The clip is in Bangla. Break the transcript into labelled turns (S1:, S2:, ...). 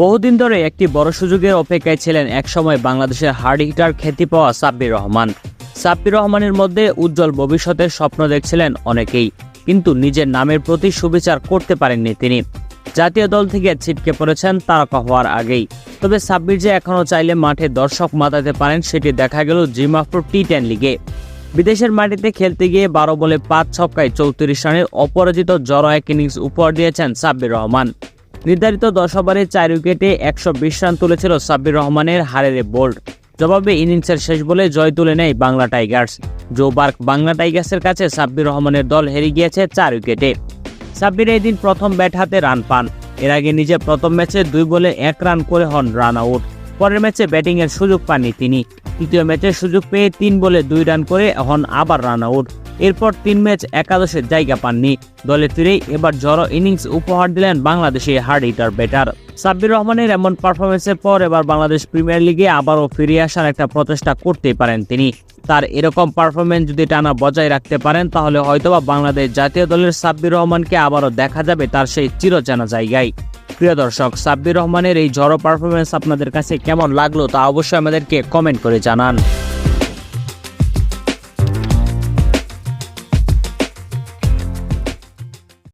S1: বহুদিন ধরে একটি বড় সুযোগের অপেক্ষায় ছিলেন একসময় বাংলাদেশের হার্ড হিটার খ্যাতি পাওয়া সাব্বির রহমান। সাব্বির রহমানের মধ্যে উজ্জ্বল ভবিষ্যতের স্বপ্ন দেখছিলেন অনেকেই, কিন্তু নিজের নামের প্রতি সুবিচার করতে পারেননি তিনি। জাতীয় দল থেকে ছিটকে পড়েছেন তারকা হওয়ার আগেই। তবে সাব্বির যে এখনও চাইলে মাঠে দর্শক মাতাতে পারেন সেটি দেখা গেল জিমাফর টি টেন লিগে বিদেশের মাটিতে খেলতে গিয়ে বারো বলে পাঁচ ছক্কায় চৌত্রিশ রানের অপরাজিত জড়ো এক ইনিংস উপহার দিয়েছেন সাব্বির রহমান। নির্ধারিত দশ ওভারে চার উইকেটে একশো বিশ রান তুলেছিল সাব্বির রহমানের হারের বোল্ড। জবাবে ইনিংসের শেষ বলে জয় তুলে নেয় Bangla Tigers. Joe Burke Bangla টাইগার্সের কাছে সাব্বির রহমানের দল হেরে গিয়েছে চার উইকেটে। সাব্বির এই দিন প্রথম ব্যাট হাতে রান পান। এর আগে নিজে প্রথম ম্যাচে দুই বলে এক রান করে হন রান আউট। পরের ম্যাচে ব্যাটিংয়ের সুযোগ পাননি তিনি। তৃতীয় ম্যাচে সুযোগ পেয়ে তিন বলে দুই রান করে হন আবার রান আউট। এরপর তিন ম্যাচ একাদশের জায়গা পাননি। দলে ফিরেই এবার জড়ো ইনিংস উপহার দিলেন Bangladeshi hard hitter batter. Sabbir রহমানের এমন পারফরমেন্সের পর এবার বাংলাদেশ প্রিমিয়ার লিগে আবারও ফিরে আসার একটা প্রচেষ্টা করতেই পারেন তিনি। তার এরকম পারফরমেন্স যদি টানা বজায় রাখতে পারেন, তাহলে হয়তোবা বাংলাদেশ জাতীয় দলের সাব্বির রহমানকে আবারও দেখা যাবে তার সেই চিরচেনা জায়গায়। প্রিয় দর্শক, সাব্বির রহমানের এই ঝড়ো পারফরমেন্স আপনাদের কাছে কেমন লাগল তা অবশ্যই আমাদেরকে কমেন্ট করে জানান।